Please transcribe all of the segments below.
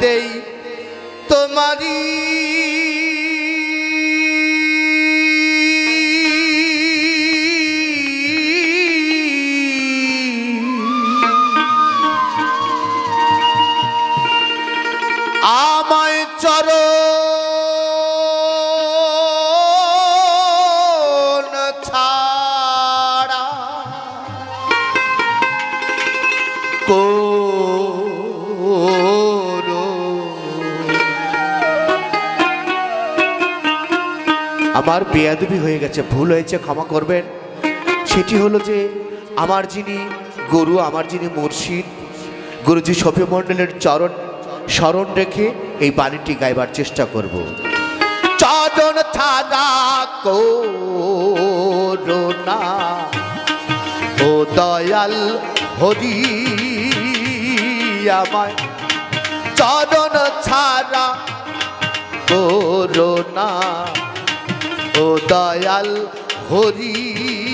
দেই। আমার বেয়াদবি হয়ে গেছে, ভুল হয়েছে, ক্ষমা করবেন। সেটি হলো যে, আমার যিনি গুরু, আমার যিনি মুর্শিদ, গুরুজি শফি মণ্ডলের চরণ, স্মরণ রেখে এই বাণীটি গাইবার চেষ্টা করব। চরণ ছাড়া করোনা ও দয়াল হরি আমায় চরণ ছাড়া করোনা ও দয়াল হরি।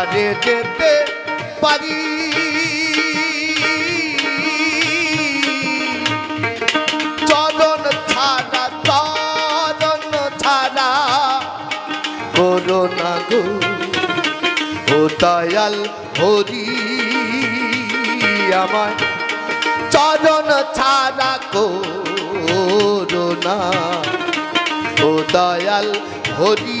পারে যেতে পারি। চরণ ছাড়া চরণ ছাড়া করোনা গো। ও দয়াল হরি আমার চরণ ছাড়া করোনা ও দয়াল হরি।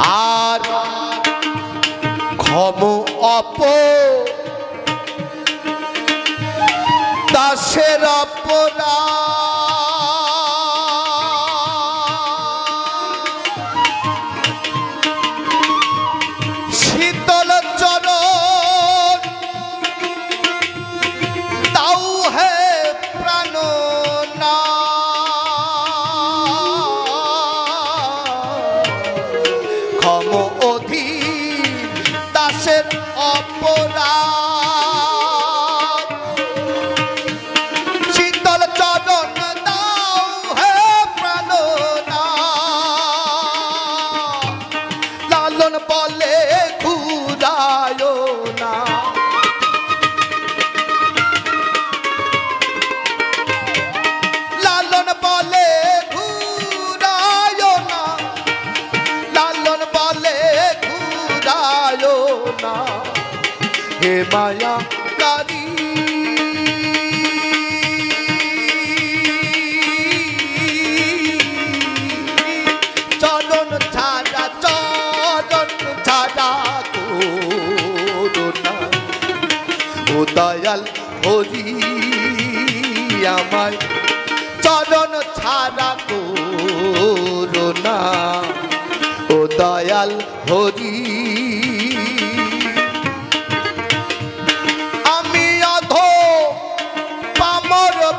আর ক্ষম অপ দাসের অপরা হে মায়া কারি। চরণ ছাড়া চরণ ছাড়া করুণা। ও দয়াল হরি আমায় ছাড়া ও দয়াল হরি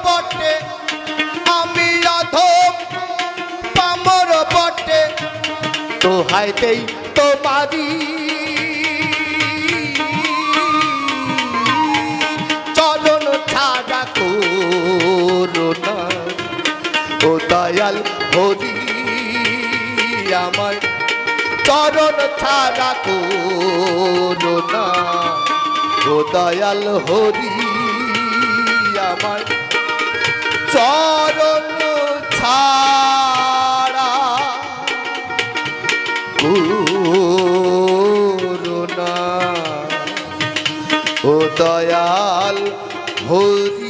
বটে, আমি অধ পামর বটে তো হাইতেই তোমারি চরণ ছাড়া করুণা ও দয়াল হরি আমার চরণ ছাড়া করুণা ও দয়াল হরি আমার চরণ ছাড়া। করুণা ও দয়াল হরি